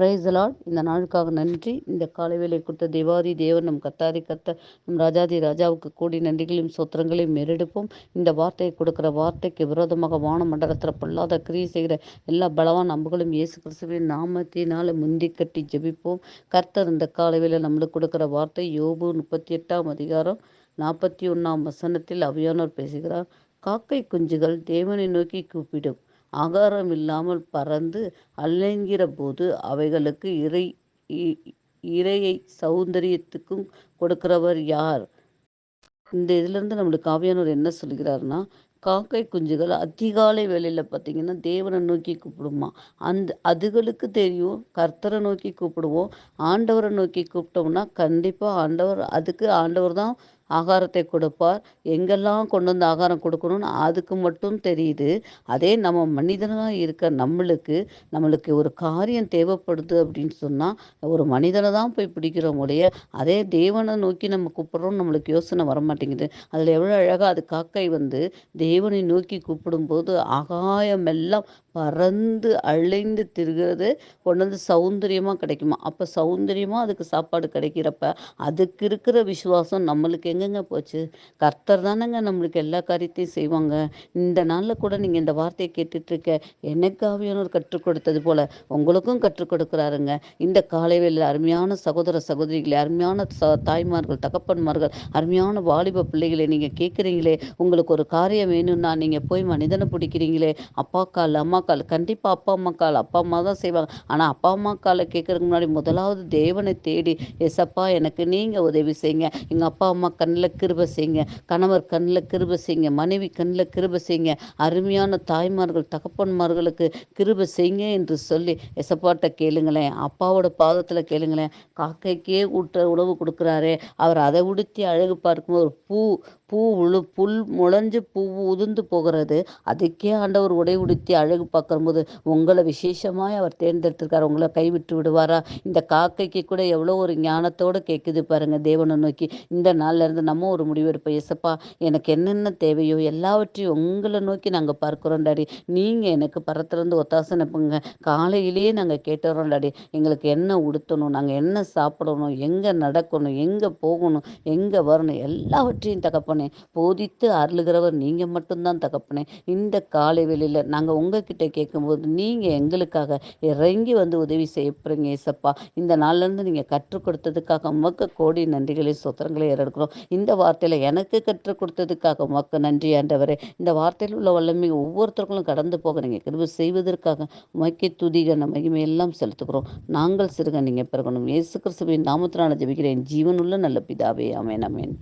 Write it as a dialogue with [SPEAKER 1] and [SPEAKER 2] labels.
[SPEAKER 1] Price Lord இந்த நாளுக்காக நன்றி. இந்த காலை வேலை கொடுத்த தேவாதி தேவன் நம் கத்தாதி கத்த நம் ராஜாதி ராஜாவுக்கு கூடி நன்றிகளையும் சோத்திரங்களையும் மெரெடுப்போம் இந்த வார்த்தையை கொடுக்குற வார்த்தைக்கு விரோதமாக வான மண்டலத்தில் பொல்லாத கிரியை செய்கிற எல்லா பலவான் அம்புகளும் இயேசு கிறிஸ்துவின் நாமத்தினால முந்தி கட்டி ஜெபிப்போம். கர்த்தர் இந்த காலை வேலை நம்மளுக்கு கொடுக்குற வார்த்தை யோபு முப்பத்தி எட்டாம் அதிகாரம் நாற்பத்தி ஒன்றாம் வசனத்தில் அவியானோர் பேசுகிறார். காக்கை குஞ்சுகள் தேவனை நோக்கி கூப்பிடும். ஆகாரம் இல்லாமல் பறந்து அலைங்கிற போது அவைகளுக்கு இறை இறையை சௌந்தரியத்துக்கும் கொடுக்கிறவர் யார்? இந்த இதிலிருந்து நம்மளுக்கு காவியானவர் என்ன சொல்கிறாருன்னா காக்கை குஞ்சுகள் அதிகாலை வேலையில் பார்த்தீங்கன்னா தேவனை நோக்கி கூப்பிடுமா. அந்த அதுகளுக்கு தெரியும் கர்த்தரை நோக்கி கூப்பிடுவோம் ஆண்டவரை நோக்கி கூப்பிட்டோம்னா கண்டிப்பாக ஆண்டவர் அதுக்கு ஆண்டவர் தான் ஆகாரத்தை கொடுப்பார். எங்கெல்லாம் கொண்டு வந்து ஆகாரம் கொடுக்கணும்னு அதுக்கு மட்டும் தெரியுது. அதே நம்ம மனிதனாக இருக்க நம்மளுக்கு நம்மளுக்கு ஒரு காரியம் தேவைப்படுது அப்படின்னு சொன்னால் ஒரு மனிதனை தான் போய் பிடிக்கிறோம் ஒழிய அதே தேவனை நோக்கி நம்ம கூப்பிட்றோம் நம்மளுக்கு யோசனை வரமாட்டேங்குது. அதில் எவ்வளோ அழகாக அது காக்கை வந்து தேவனை நோக்கி கூப்பிடும்போது ஆகாயம் எல்லாம் பறந்து அழைந்து திருகிறது. கொண்டு வந்து சௌந்தரியமாக கிடைக்குமா? அப்போ சௌந்தரியமாக அதுக்கு சாப்பாடு கிடைக்கிறப்ப அதுக்கு இருக்கிற விசுவாசம் நம்மளுக்கு எங்கே எங்கெங்க போச்சு? கர்த்தர் தானேங்க நம்மளுக்கு எல்லா காரியத்தையும் செய்வாங்க. இந்த நாளில் கூட நீங்கள் இந்த வார்த்தையை கேட்டுட்ருக்க எனக்கு ஆவியானவர் கற்றுக் கொடுத்தது போல் உங்களுக்கும் கற்றுக் கொடுக்குறாருங்க. இந்த காலைவேளில் அருமையான சகோதர சகோதரிகளை அருமையான ச தாய்மார்கள் தகப்பன்மார்கள் அருமையான வாலிப பிள்ளைகளை நீங்கள் கேட்குறீங்களே உங்களுக்கு ஒரு காரியம் வேணும்னா நீங்கள் போய் மனிதனை பிடிக்கிறீங்களே அப்பா கால் அம்மா கால் கண்டிப்பாக அப்பா அம்மா கால் அப்பா அம்மா தான் செய்வாங்க. ஆனால் அப்பா அம்மா காலை கேட்குறதுக்கு முன்னாடி முதலாவது தேவனை தேடி எசப்பா எனக்கு நீங்கள் உதவி செய்யுங்க. எங்கள் அப்பா அம்மா கண்ணில் கிருப செய்யுங்க கணவர் கண்ணில் கிருப செய்யுங்க மனைவி கண்ணில் கிருப செய்யுங்க அருமையான தாய்மார்கள் தகப்பன்மார்களுக்கு கிருப செய்யுங்க என்று சொல்லி எசப்பாட்ட கேளுங்களேன். அப்பாவோட பாதத்தில் கேளுங்களேன். காக்கைக்கே ஊட்ட உணவு கொடுக்குறாரே. அவர் அதை உடுத்தி அழகு பார்க்கும்போது ஒரு பூ பூ உழு புல் முளைஞ்சு பூ உதிர்ந்து போகிறது. அதுக்கே ஆண்டவர் உடை உடுத்தி அழகு பார்க்கும்போது உங்களை விசேஷமாய் அவர் தேர்ந்தெடுத்திருக்கார். உங்களை கைவிட்டு விடுவாரா? இந்த காக்கைக்கு கூட எவ்வளோ ஒரு ஞானத்தோடு கேட்குது பாருங்க தேவனை நோக்கி. இந்த நாளில் இருந்து நம்ம ஒரு முடிவெடுப்போம். இயேசப்பா எனக்கு என்னென்ன தேவையோ எல்லாவற்றையும் உங்களை நோக்கி நாங்கள் பார்க்குறோம் டாடி. நீங்கள் எனக்கு பரத்துலேருந்து ஒத்தாசனை பண்ணுங்க காலையிலேயே நாங்கள் கேட்டுறோம் டாடி. எங்களுக்கு என்ன உடுத்தணும்? நாங்கள் என்ன சாப்பிடணும்? எங்கே நடக்கணும்? எங்கே போகணும்? எங்கே வரணும்? எல்லாவற்றையும் தகப்பன போதித்து அருளுகிறவர் நீங்கள் மட்டும்தான் தகப்பனே. இந்த காலை வெளியில் நாங்கள் உங்ககிட்ட கேட்கும்போது நீங்கள் எங்களுக்காக இறங்கி வந்து உதவி செய்ய போகிறீங்க ஏசப்பா. இந்த நாள்லேருந்து நீங்கள் கற்றுக் கொடுத்ததுக்காக உமக்கு கோடி நன்றிகளை சொத்திரங்களை ஏறெடுக்கிறோம். இந்த வார்த்தையில் எனக்கு கற்றுக் கொடுத்ததுக்காக உமக்கு நன்றி ஆண்டவரே. இந்த வார்த்தையில் உள்ள வல்லமை ஒவ்வொருத்தருக்கும் கடந்து போக நீங்கள் கிருபி செய்வதற்காக உமக்கே துதிகன மகிமையெல்லாம் செலுத்துகிறோம். நாங்கள் சிறுக நீங்கள் பிறகணும் இயேசு கிறிஸ்துவின் நாமத்தினால ஜெபிக்கிறேன். ஜீவனுள்ள நல்ல பிதாவே. அமேன் அமேன்